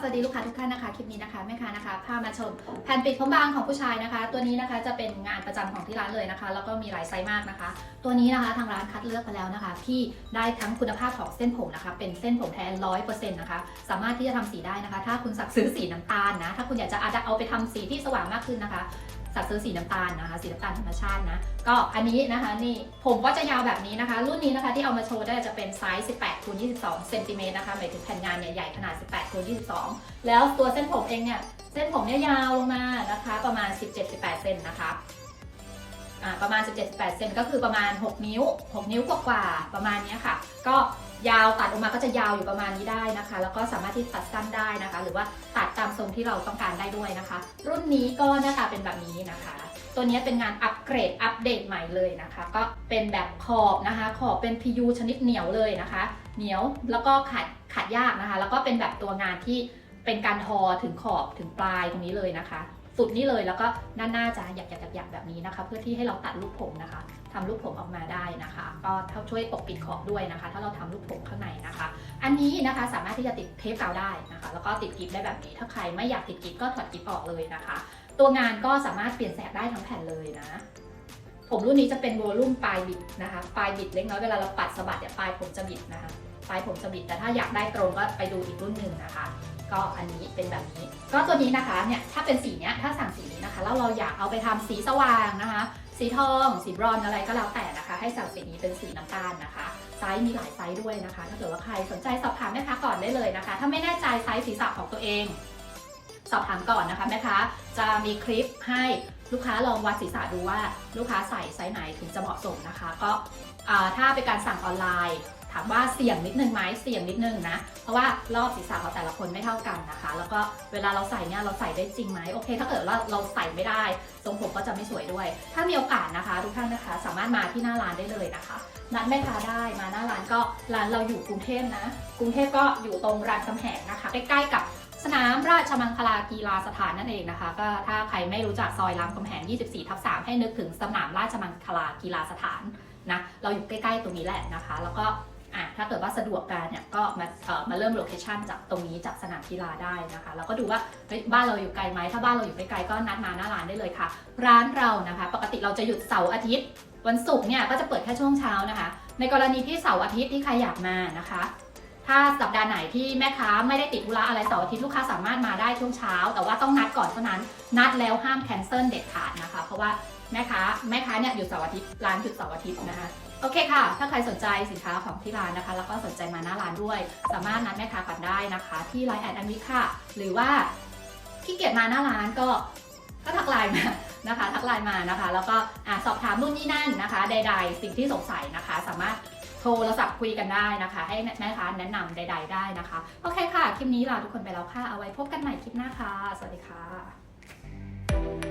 สวัสดีลูกค้าทุกท่านนะคะคลิปนี้นะคะแม่ค้านะคะพามาชมแผ่นปิดผมบางของผู้ชายนะคะ ตัวนี้นะคะจะเป็นงานประจำของที่ร้านเลยนะคะ แล้วก็มีหลายไซส์มากนะคะ ตัวนี้นะคะทางร้านคัดเลือกมาแล้วนะคะ ที่ได้ทั้งคุณภาพของเส้นผมนะคะ เป็นเส้นผมแท้ร้อยเปอร์เซ็นต์นะคะสามารถที่จะทำสีได้นะคะ ถ้าคุณสั่งซื้อสีน้ำตาลนะถ้าคุณอยากจะอาจจะเอาไปทำสีที่สว่างมากขึ้นนะคะ สั่งซื้อสีน้ำตาลนะคะ สีน้ำตาลธรรมชาตินะ ก็อันนี้นะคะนี่ผมก็จะยาวแบบนี้นะคะ รุ่นนี้นะคะที่เอามาโชว์ได้จะเป็นไซส์ 18คูณ22เซนติเมตรนะคะหมายถึงแผ่นงานเนี่ยใหญ่ขนาด 18คูณ22 แล้วตัวเส้นผมเองเนี่ยเส้นผมเนี่ยยาวลงมานะคะ ประมาณ 17-18เซนนะคะ ประมาณ 17-18เซนก็คือประมาณ 6 นิ้ว 6 นิ้วกว่าๆประมาณนี้ค่ะ ก็ยาวตัดออกมาก็จะยาวอยู่ประมาณนี้ได้นะคะ แล้วก็สามารถที่ตัดสั้นได้นะคะ หรือว่าตัดตามทรงที่เราต้องการได้ด้วยนะคะ รุ่นนี้ก็หน้าตาเป็นแบบนี้นะคะ ตัวนี้เป็นงานอัปเกรดอัปเดตใหม่เลยนะคะ ก็เป็นแบบขอบนะคะ ขอบเป็น PU ชนิดเหนียวเลยนะคะ เหนียวแล้วก็ขัดขัดยากนะคะ แล้วก็เป็นแบบตัวงานที่เป็นการทอถึงขอบถึงปลายตรงนี้เลยนะคะ สุดนี่เลยแล้วก็ด้านหน้าจะหยักหยักหยักแบบนี้นะคะ เพื่อที่ให้เราตัดลูกผมนะคะทำลูกผมออกมาได้นะคะ ก็ช่วยปกปิดขอบด้วยนะคะ ถ้าเราทำลูกผมข้างในนะคะ อันนี้นะคะสามารถที่จะติดเทปกาวได้นะคะ แล้วก็ติดกิฟได้แบบนี้ถ้าใครไม่อยากติดกิฟก็ถอดกิฟออกเลยนะคะ ตัวงานก็สามารถเปลี่ยนแสกได้ทั้งแผ่นเลยนะผมรุ่นนี้จะเป็นโวลุ่มปลายบิดนะคะ ปลายบิดเล็กน้อยเวลาเราปัดสะบัดเนี่ยปลายผมจะบิดนะคะ ปลายผมจะบิดแต่ถ้าอยากได้ตรงก็ไปดูอีกรุ่นหนึ่งนะคะ ก็อันนี้เป็นแบบนี้ ก็ตัวนี้นะคะเนี่ยถ้าเป็นสีเนี้ยถ้าสั่งสีนี้นะคะ แล้วเราอยากเอาไปทำสีสว่างนะคะ สีทอง สีบรอนอะไรก็แล้วแต่นะคะ ให้สั่งสีนี้เป็นสีน้ำตาลนะคะไซส์มีหลายไซส์ด้วยนะคะ ถ้าเกิดว่าใครสนใจสอบถามแม่ค้าก่อนได้เลยนะคะ ถ้าไม่แน่ใจไซส์ศีรษะของตัวเองสอบถามก่อนนะคะแม่ค้าจะมีคลิปให้ลูกค้าลองวัดศีรษะดูว่าลูกค้าใส่ไซส์ไหนถึงจะเหมาะสมนะคะ ก็ถ้าเป็นการสั่งออนไลน์ ถามว่าเสี่ยงนิดนึงไหมเสี่ยงนิดนึงนะ เพราะว่ารอบศีรษะของแต่ละคนไม่เท่ากันนะคะ แล้วก็เวลาเราใส่เนี่ยเราใส่ได้จริงไหมโอเค ถ้าเกิดว่าเราใส่ไม่ได้ ทรงผมก็จะไม่สวยด้วย ถ้ามีโอกาสนะคะ ทุกท่านนะคะ สามารถมาที่หน้าร้านได้เลยนะคะนัดแม่ค้าได้มาหน้าร้านก็ร้านเราอยู่กรุงเทพนะ กรุงเทพก็อยู่ตรงรามคำแหงนะคะ ใกล้ๆกับสนามราชมังคลากีฬาสถานนั่นเองนะคะ ก็ถ้าใครไม่รู้จักซอยรามคำแหง 24 ทับ 3 ให้นึกถึงสนามราชมังคลากีฬาสถานนะ เราอยู่ใกล้ ๆ ตรงนี้แหละนะคะ แล้วก็ อะถ้าเกิดว่าสะดวกการเนี่ยก็มาเอ่อมาเริ่มโลเคชันจากตรงนี้จากสนามกีฬาได้นะคะแล้วก็ดูว่าเฮ้ยบ้านเราอยู่ไกลไหมถ้าบ้านเราอยู่ไม่ไกลก็นัดมาหน้าร้านได้เลยค่ะ ร้านเรานะคะ ปกติเราจะหยุดเสาร์อาทิตย์ วันศุกร์เนี่ยก็จะเปิดแค่ช่วงเช้านะคะ ในกรณีที่เสาร์อาทิตย์ที่ใครอยากมานะคะ ถ้าสัปดาห์ไหนที่แม่ค้าไม่ได้ติดธุระอะไรเสาร์อาทิตย์ลูกค้าสามารถมาได้ช่วงเช้า แต่ว่าต้องนัดก่อนเท่านั้น นัดแล้วห้ามแคนเซิลเด็ดขาดนะคะ เพราะว่าแม่ค้าแม่ค้าเนี่ยหยุดเสาร์อาทิตย์ร้านหยุดเสาร์อาทิตย์นะคะโอเคค่ะ ถ้าใครสนใจสินค้าของที่ร้านนะคะ แล้วก็สนใจมาหน้าร้านด้วย สามารถนัดแม่ค้าก่อนได้นะคะ ที่ไลน์แอดอันวิค่ะ หรือว่าขี้เกียจมาหน้าร้านก็ก็ทักไลน์มานะคะ ทักไลน์มานะคะ แล้วก็อสอบถามนู่นนี่นั่นนะคะ ใด ๆ สิ่งที่สงสัยนะคะ สามารถ โทรศัพท์คุยกันได้นะคะ ให้แม่ค้าแนะนำใด ๆ ได้นะคะ โอเคค่ะ คลิปนี้ลาทุกคนไปแล้วค่ะ เอาไว้พบกันใหม่คลิปหน้าค่ะ สวัสดีค่ะ